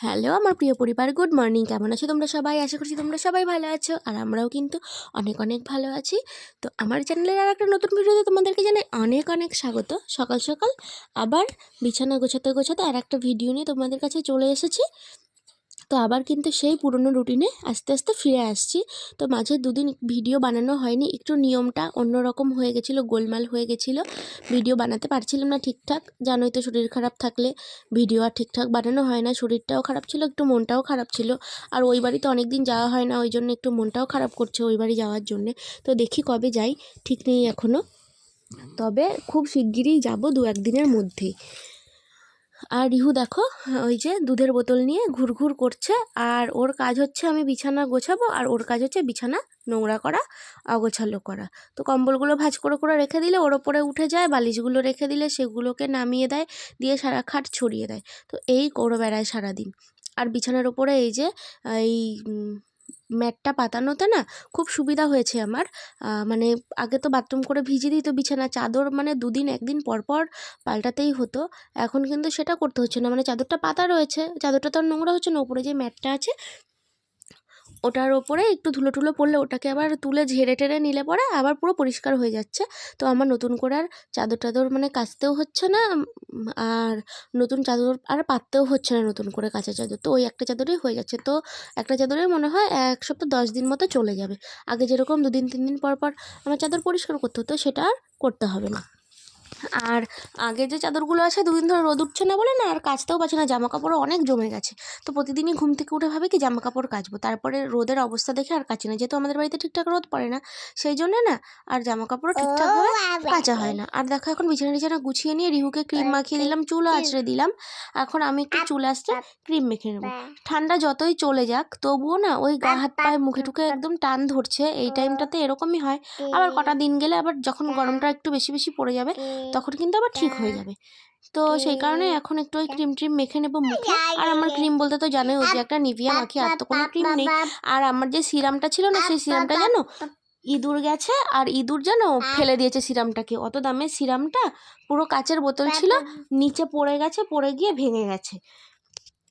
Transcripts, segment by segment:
Hello, আমার প্রিয় পরিবার, গুড মর্নিং। কেমন আছো তোমরা সবাই? আশা করছি তোমরা সবাই ভালো আছো, আর আমরাও কিন্তু অনেক অনেক ভালো আছি। তো আমার চ্যানেলের আর একটা নতুন ভিডিওতে তোমাদেরকে জানাই অনেক অনেক স্বাগত। সকাল সকাল আবার বিছানা গোছাতে গোছাতে আর একটা ভিডিও নিয়ে তোমাদের কাছে চলে এসেছি। তো আবার কিন্তু সেই পুরনো রুটিনে আস্তে আস্তে ফিরে আসছি। তো মাঝে দুদিন ভিডিও বানানো হয়নি, একটু নিয়মটা অন্যরকম হয়ে গেছিল, গোলমাল হয়ে গেছিল। ভিডিও বানাতে পারছিলাম না ঠিকঠাক, জানোই তো শরীর খারাপ থাকলে ভিডিও আর ঠিকঠাক বানানো হয় না, শরীরটাও খারাপ ছিল, একটু মনটাও খারাপ ছিল। আর ওই বাড়িতে অনেক দিন যাওয়া হয় না, ওই জন্য একটু মনটাও খারাপ করছে ওই বাড়ি যাওয়ার জন্যে। তো দেখি কবে যাই, ঠিক নেই এখনও তবে খুব শিগগিরই যাব দু একদিনের মধ্যেই। আর রিহু দেখো, ওই যে দুধের বোতল নিয়ে ঘুরঘুর করছে, আর ওর কাজ হচ্ছে আমি বিছানা গোছাবো, আর ওর কাজ হচ্ছে বিছানা নোংরা করা, অগোছালো করা। তো কম্বলগুলো ভাঁজ করে করে রেখে দিলে ওর ওপরে উঠে যায়, বালিশগুলো রেখে দিলে সেগুলোকে নামিয়ে দেয়, দিয়ে সারা খাট ছড়িয়ে দেয়। তো এই করে বেড়ায় সারাদিন। আর বিছানার ওপরে এই যে, এই ম্যাটটা পাতানোতে না খুব সুবিধা হয়েছে আমার। মানে আগে তো বাথরুম করে ভিজিয়ে দিত বিছানা, চাদর মানে দুদিন একদিন পর পর পাল্টাতেই হতো। এখন কিন্তু সেটা করতে হচ্ছে না মানে চাদরটা পাতা রয়েছে, চাদরটা তো আর নোংরা হচ্ছে না, ওপরে যে ম্যাটটা আছে ওটার ওপরে একটু ধুলো টুলো পড়লে ওটাকে আবার তুলে ঝেড়ে টেড়ে নিলে পরে আবার পুরো পরিষ্কার হয়ে যাচ্ছে। তো আমার নতুন করে আর চাদর টাদর মানে কাচতেও হচ্ছে না আর নতুন চাদর আর পাততেও হচ্ছে না নতুন করে কাঁচা চাদর। তো ওই একটা চাদরেই হয়ে যাচ্ছে তো একটা চাদরে মনে হয় এক সপ্তাহ দশ দিন মতো চলে যাবে। আগে যেরকম দুদিন, তিন দিন পর পর আমার চাদর পরিষ্কার করতে হতো, সেটা আর করতে হবে না। আর আগে যে চাদরগুলো আছে দুদিন ধরে রোদ উঠছে না বলে না আর কাচতেও পারছে না জামা কাপড়ও অনেক জমে গেছে। তো প্রতিদিনই ঘুম থেকে উঠে ভাবে কি জামা কাপড় কাচবো। তারপরে রোদের অবস্থা দেখে আর কাচি না যেহেতু আমাদের বাড়িতে ঠিকঠাক রোদ পড়ে না সেই জন্য না আর জামা কাপড়ও ঠিকঠাকভাবে কাচা হয় না। আর দেখো এখন বিছানা টিছানা গুছিয়ে নিয়ে রিহুকে ক্রিম মাখিয়ে দিলাম চুলও আঁচড়ে দিলাম। এখন আমি একটু চুল আসতে ক্রিম মেখে নেব। ঠান্ডা যতই চলে যাক তবুও না ওই গা হাত পায়ে মুখে টুকে একদম টান ধরছে। এই টাইমটাতে এরকমই হয়। আবার কটা দিন গেলে আবার যখন গরমটা একটু বেশি বেশি পড়ে যাবে তখন কিন্তু আবার ঠিক হয়ে যাবে। তো সেই কারণে এখন একটু ওই ক্রিম ট্রিম মেখে নেব মুখে। আর আমার ক্রিম বলতে তো জানোই ওই যে একটা নিভিয়া মাখি, আর তো কোনো ক্রিম নেই। আর আমার যে সিরামটা ছিল না, সেই সিরামটা জানো? ইঁদুর গেছে, আর ইঁদুর যেন ফেলে দিয়েছে সিরামটাকে। অত দামের সিরামটা পুরো কাচের বোতল ছিল, নিচে পড়ে গেছে, পড়ে গিয়ে ভেঙে গেছে।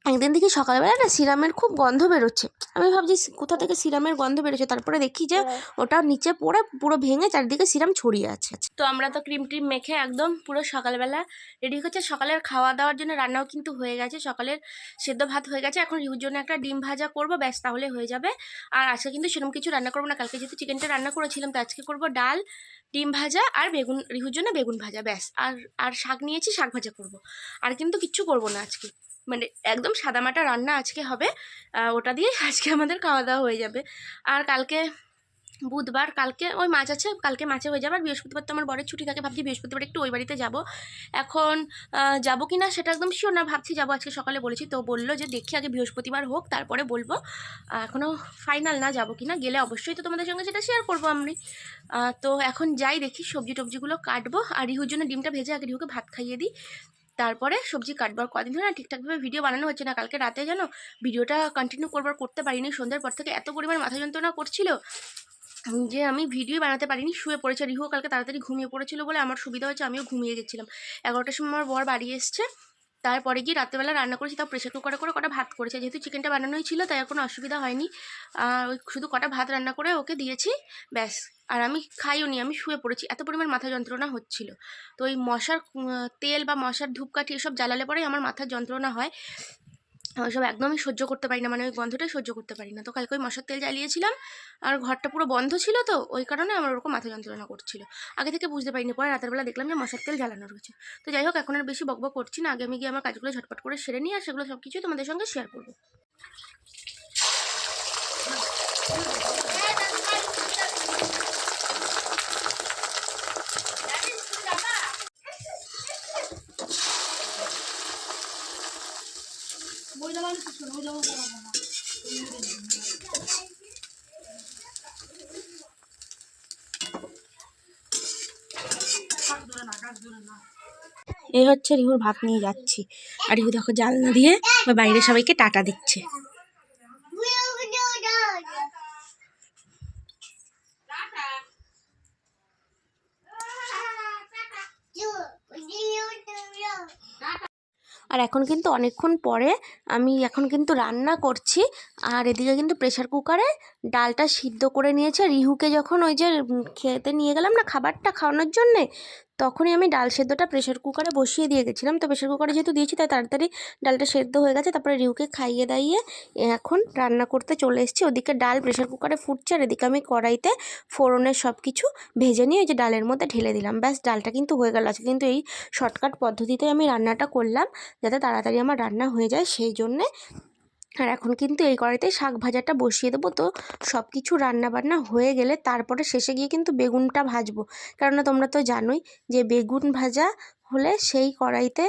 একদিন দেখি সকালবেলা না সিরামের খুব গন্ধ বেরোচ্ছে। আমি ভাবছি কোথা থেকে সিরামের গন্ধ বেরোচ্ছে? তারপরে দেখি যে ওটা নিচে পড়ে পুরো ভেঙে চারদিকে সিরাম ছড়িয়ে আছে। তো আমরা তো ক্রিম ট্রিম মেখে একদম পুরো সকালবেলা রেডি হচ্ছে সকালের খাওয়া দাওয়ার জন্য রান্নাও কিন্তু হয়ে গেছে। সকালের সেদ্ধ ভাত হয়ে গেছে। এখন রিহুর জন্য একটা ডিম ভাজা করব ব্যাস তাহলে হয়ে যাবে। আর আজকে কিন্তু সেরকম কিছু রান্না করব না। কালকে যেহেতু চিকেনটা রান্না করেছিলাম তো আজকে করব ডাল ডিম ভাজা আর বেগুন রিহুর জন্য বেগুন ভাজা ব্যাস। আর আর শাক নিয়েছি শাক ভাজা করব। আর কিন্তু কিচ্ছু করব না আজকে। মানে একদম সাদামাটা রান্না আজকে হবে ওটা দিয়ে আজকে আমাদের খাওয়া দাওয়া হয়ে যাবে। আর কালকে বুধবার, কালকে ওই মাছ আছে, কালকে মাছে হয়ে যাবে। আর বৃহস্পতিবার তো আমার বরের ছুটি থাকে, ভাবছি বৃহস্পতিবার একটু ওই বাড়িতে যাব। এখন যাব কি না সেটা একদম শিওর না, ভাবছি যাব আজকে সকালে বলেছি। তো বলল যে দেখি আগে বৃহস্পতিবার হোক, তারপরে বলব। এখনও ফাইনাল না যাব কি না গেলে অবশ্যই তো তোমাদের সঙ্গে সেটা শেয়ার করব আমি। তো এখন যাই দেখি সবজি টবজিগুলো কাটবো। আর রিহুর জন্য ডিমটা ভেজে আগে রিহুকে ভাত খাইয়ে দিই। তারপরে সবজি কাটবার কদিন ধরে না ঠিকঠাকভাবে ভিডিও বানানো হচ্ছে না। কালকে রাতে যেন ভিডিওটা কন্টিনিউ করবার করতে পারিনি। সন্ধ্যার পর থেকে এত পরিমাণ মাথা যন্ত্রণা করছিল যে আমি ভিডিও বানাতে পারিনি। শুয়ে পড়েছে রিহু। কালকে তাড়াতাড়ি ঘুমিয়ে পড়েছিল বলে আমার সুবিধা হয়েছে, আমিও ঘুমিয়ে গেছিলাম। এগারোটার সময় আমার বর বাড়ি এসছে। তারপরে গিয়ে রাত্রেবেলা রান্না করেছি, তাও প্রেশার কুকারে করে কটা ভাত করেছে। যেহেতু চিকেনটা বানানোই ছিল, তাই কোনো অসুবিধা হয়নি। ওই শুধু কটা ভাত রান্না করে ওকে দিয়েছি, ব্যাস। আর আমি খাইও নি আমি শুয়ে পড়েছি। এত পরিমাণ মাথা যন্ত্রণা হচ্ছিল। তো ওই মশার তেল বা মশার ধূপকাঠি এসব জ্বালালে পরেই আমার মাথার যন্ত্রণা হয়। ওইসব একদমই সহ্য করতে পারি না মানে ওই গন্ধটাই সহ্য করতে পারি না। তো কালকে ওই মশার তেল জ্বালিয়েছিলাম, আর ঘরটা পুরো বন্ধ ছিল তো, ওই কারণে আমার ওরকম মাথা যন্ত্রণা করছিল। আগে থেকে বুঝতে পারিনি, পরে রাতের বেলা দেখলাম যে মশার তেল জ্বালানো রয়েছে। তো যাই হোক, এখন আর বেশি বকবক করছি না, আগে আমি গিয়ে আমার কাজগুলো ঝটপট করে সেরে নিয়ে আর সেগুলো সব কিছুই তোমাদের সঙ্গে শেয়ার করব। এই হচ্ছে রিহুর ভাত নিয়ে যাচ্ছি। আর রিহু দেখো জালনা দিয়ে বাইরে সবাইকে টাটা দিচ্ছে। আর এখন কিন্তু অনেকক্ষণ পরে আমি এখন কিন্তু রান্না করছি। আর এদিকে কিন্তু প্রেশার কুকারে ডালটা সিদ্ধ করে নিয়েছে। রিহুকে যখন ওই যে খেতে নিয়ে গেলাম না, খাবারটা খাওয়ানোর জন্যে তখনই আমি ডাল সেদ্ধটা প্রেশার কুকারে বসিয়ে দিয়ে গেছিলাম। তো প্রেশার কুকারে যেহেতু দিয়েছি, তাই তাড়াতাড়ি ডালটা সেদ্ধ হয়ে গেছে, তারপরে রিউকে খাইয়ে দাইয়ে এখন রান্না করতে চলে এসেছি। ওদিকে ডাল প্রেশার কুকারে ফুটছে, আর এদিকে আমি কড়াইতে ফোড়নের সব কিছু ভেজে নিয়ে ওই যে ডালের মধ্যে ঢেলে দিলাম। ব্যাস, ডালটা কিন্তু হয়ে গেল। আজকে কিন্তু এই শর্টকাট পদ্ধতিতে আমি রান্নাটা করলাম, যাতে তাড়াতাড়ি আমার রান্না হয়ে যায়। সেই জন্যে আর এখন কিন্তু এই কড়াইতে শাক ভাজাটা বসিয়ে দেবো। তো সব কিছু রান্না বান্না হয়ে গেলে তারপরে শেষে গিয়ে কিন্তু বেগুনটা ভাজবো। কেননা তোমরা তো জানোই যে বেগুন ভাজা হলে সেই কড়াইতে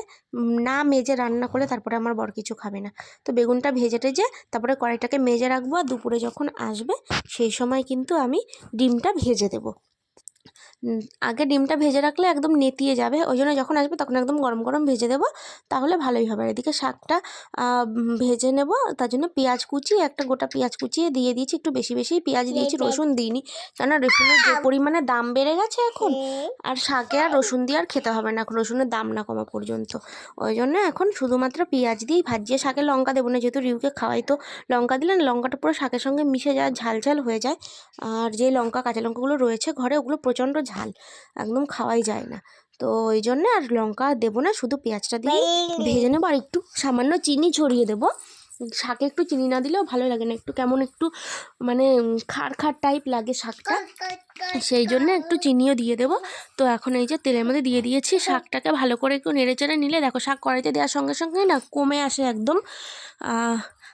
না মেজে রান্না করলে তারপরে আমার বর কিছু খাবে না। তো বেগুনটা ভেজে টেজে তারপরে কড়াইটাকে মেজে রাখব আর দুপুরে যখন আসবে সেই সময় কিন্তু আমি ডিমটা ভেজে দেবো। আগে ডিমটা ভেজে রাখলে একদম নেতিয়ে যাবে। ওই জন্য যখন আসবে তখন একদম গরম গরম ভেজে দেবো তাহলে ভালোই হবে। আর এদিকে শাকটা ভেজে নেব। তার জন্য পেঁয়াজ কুচি একটা গোটা পেঁয়াজ কুচিয়ে দিয়ে দিয়েছি। একটু বেশি বেশি পেঁয়াজ দিয়েছি রসুন দিইনি। কেননা রসুনের যে পরিমাণে দাম বেড়ে গেছে এখন আর শাকে আর রসুন দিয়ে আর খেতে হবে না। এখন রসুনের দাম না কমা পর্যন্ত। ওই জন্য এখন শুধুমাত্র পেঁয়াজ দিয়েই ভাজিয়ে শাকে লঙ্কা দেবো না যেহেতু রিউকে খাওয়াই তো লঙ্কা দিলে না লঙ্কাটা পুরো শাকের সঙ্গে মিশে যায় ঝাল ঝাল হয়ে যায়। আর যে লঙ্কা কাঁচা লঙ্কাগুলো রয়েছে ঘরে ওগুলো প্রচণ্ড ঝাল, একদম খাওয়াই যায় না। তো ওই জন্য আর লঙ্কা দেবো না, শুধু পেঁয়াজটা দিয়ে ভেজে নেব আর একটু সামান্য চিনি ছড়িয়ে দেবো। শাকে একটু চিনি না দিলেও ভালো লাগে না, একটু কেমন একটু মানে খাড় খাড় টাইপ লাগে শাকটা। সেই জন্য একটু চিনিও দিয়ে দেবো। তো এখন এই যে তেলের মধ্যে দিয়ে দিয়েছি শাকটাকে, ভালো করে একটু নেড়ে চেড়ে নিলে দেখো শাক কড়াইতে দেওয়ার সঙ্গে সঙ্গে না কমে আসে একদম।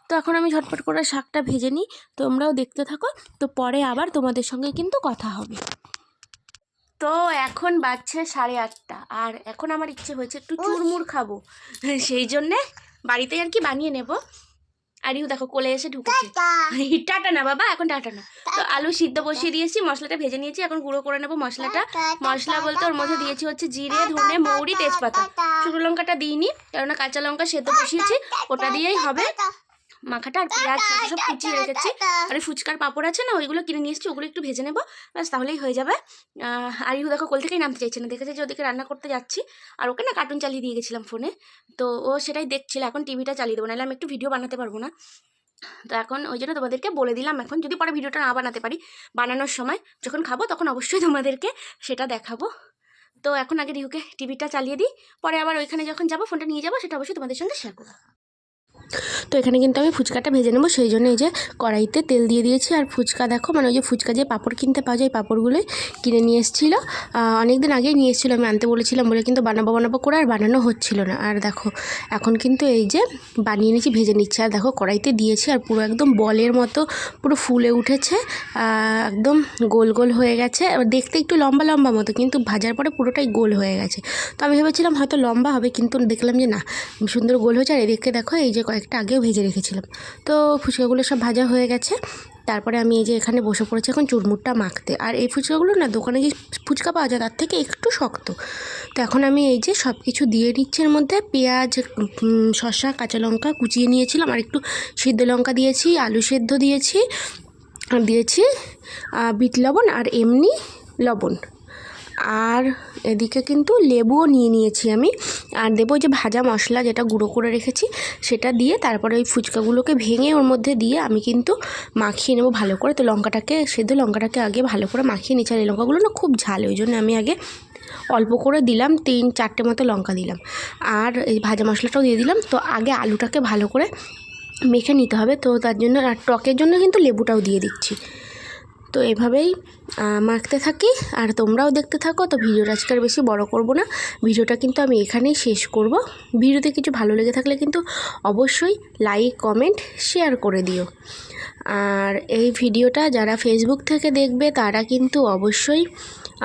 তো এখন আমি ঝটপট করে শাকটা ভেজে নিই, তোমরাও দেখতে থাকো। তো পরে আবার তোমাদের সঙ্গে কিন্তু কথা হবে। তো এখন বাজছে সাড়ে আটটা। আর এখন আমার ইচ্ছে হয়েছে একটু চুরমুর খাব। সেই জন্যে বাড়িতেই আর কি বানিয়ে নেব। আর ইউ দেখো কোলে এসে ঢুকেছে। টাটা। না বাবা এখন টাটা না। তো আলু সিদ্ধ বসিয়ে দিয়েছি মশলাটা ভেজে নিয়েছি এখন গুঁড়ো করে নেব মশলাটা। মশলা বলতে ওর মধ্যে দিয়েছি হচ্ছে জিরে ধনে মৌরি তেজপাতা। শুকনো লঙ্কাটা দিইনি কেননা কাঁচা লঙ্কা সেদ্ধ বসিয়েছি ওটা দিয়েই হবে। মাখাটা আর পেঁয়াজ সব কুচিয়ে রেখেছি। আর ফুচকার পাঁপড় আছে না ওইগুলো কিনে নিয়ে এসেছি ওগুলো একটু ভেজে নেব ব্যাস তাহলেই হয়ে যাবে। আর ইহু দেখো কোল থেকেই নামতে চাইছে না দেখেছে যে ওদিকে রান্না করতে যাচ্ছি আর ওকে না কার্টুন চালিয়ে দিয়ে গেছিলাম ফোনে তো ও সেটাই দেখছিল এখন টিভিটা চালিয়ে দেবো নাহলে আমি একটু ভিডিও বানাতে পারব না। তো এখন ওই জন্য তোমাদেরকে বলে দিলাম এখন যদি পরে ভিডিওটা না বানাতে পারি বানানোর সময় যখন খাব তখন অবশ্যই তোমাদেরকে সেটা দেখাবো। তো এখন আগে রিহুকে টিভিটা চালিয়ে দিই পরে আবার ওইখানে যখন যাব ফোনটা নিয়ে যাব সেটা অবশ্যই তোমাদের সঙ্গে শেয়ার করব। তো এখানে কিন্তু আমি ফুচকাটা ভেজে নেব, সেই জন্য এই যে কড়াইতে তেল দিয়ে দিয়েছি। আর ফুচকা দেখো মানে ওই যে ফুচকা যে পাঁপড় কিনতে পাওয়া যায়, পাঁপড়গুলোই কিনে নিয়ে এসেছিল। অনেক দিন আগেই নিয়ে এসেছিল, আমি আনতে বলেছিলাম বলে কিন্তু বানাবো বানাবো করে আর বানানো হচ্ছিল না। আর দেখো, এখন কিন্তু এই যে বানিয়ে নিচ্ছি ভেজে নিচ্ছি। আর দেখো, কড়াইতে দিয়েছি আর পুরো একদম বলের মতো, পুরো ফুলে উঠেছে। একদম গোল গোল হয়ে গেছে। দেখতে একটু লম্বা লম্বা মতো, কিন্তু ভাজার পরে পুরোটাই গোল হয়ে গেছে। তো আমি ভেবেছিলাম হয়তো লম্বা হবে, কিন্তু দেখলাম যে না, সুন্দর গোল হয়েছে। আর এদিকে দেখো, এই যে কয়েকটা আগেও ভেজে রেখেছিলাম। তো ফুচকাগুলো সব ভাজা হয়ে গেছে। তারপরে আমি এই যে এখানে বসে পড়েছি এখন চুরমুরটা মাখতে। আর এই ফুচকাগুলো না দোকানে যে ফুচকা পাওয়া যায় তার থেকে একটু শক্ত। তো এখন আমি এই যে সব কিছু দিয়ে নিচ্ছি। এর মধ্যে পেঁয়াজ শসা, কাঁচা লঙ্কা কুচিয়ে নিয়েছিলাম। আর একটু সিদ্ধ লঙ্কা দিয়েছি, আলু সেদ্ধ দিয়েছি দিয়েছি বিট লবণ আর এমনি লবণ। আর এদিকে কিন্তু লেবুও নিয়ে নিয়েছি আমি। আর দেবো যে ভাজা মশলা যেটা গুঁড়ো করে রেখেছি, সেটা দিয়ে তারপরে ওই ফুচকাগুলোকে ভেঙে ওর মধ্যে দিয়ে আমি কিন্তু মাখিয়ে নেব ভালো করে। তো লঙ্কাটাকে, সেদ্ধ লঙ্কাটাকে আগে ভালো করে মাখিয়ে নিচ্ছি আর এই লঙ্কাগুলো না খুব ঝাল, ওই জন্য আমি আগে অল্প করে দিলাম, তিন চারটে মতো লঙ্কা দিলাম। আর এই ভাজা মশলাটাও দিয়ে দিলাম। তো আগে আলুটাকে ভালো করে মেখে নিতে হবে। তো তার জন্য আর টকের জন্য কিন্তু লেবুটাও দিয়ে দিচ্ছি। তো এভাবেই মাখতে থাকি। আর তোমরাও দেখতে থাকো, তো ভিডিওটা আজকে আর বেশি বড় করব না। ভিডিওটা কিন্তু আমি এখানেই শেষ করব। ভিডিওতে কিছু ভালো লেগে থাকলে কিন্তু অবশ্যই লাইক কমেন্ট শেয়ার করে দিও। আর এই ভিডিওটা যারা ফেসবুক থেকে দেখবে, তারা কিন্তু অবশ্যই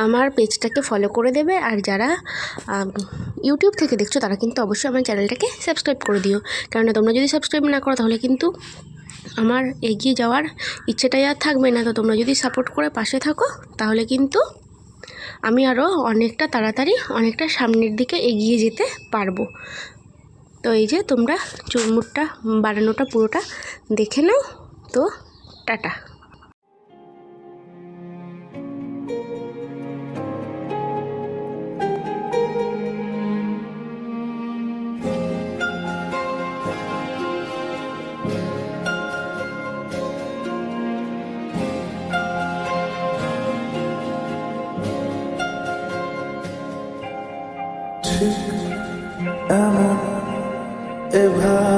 আমার পেজটাকে ফলো করে দেবে। আর যারা ইউটিউব থেকে দেখছ, তারা কিন্তু অবশ্যই আমার চ্যানেলটাকে সাবস্ক্রাইব করে দিও। কেননা তোমরা যদি সাবস্ক্রাইব না করো, তাহলে কিন্তু আমার এগিয়ে যাওয়ার ইচ্ছেটাই আর থাকবে না। তো তোমরা যদি সাপোর্ট করে পাশে থাকো, তাহলে কিন্তু আমি আরও অনেকটা তাড়াতাড়ি, অনেকটা সামনের দিকে এগিয়ে যেতে পারব। তো এই যে তোমরা চুরমুরটা বাড়ানোটা পুরোটা দেখে নাও। তো টাটা। এমন এভাবে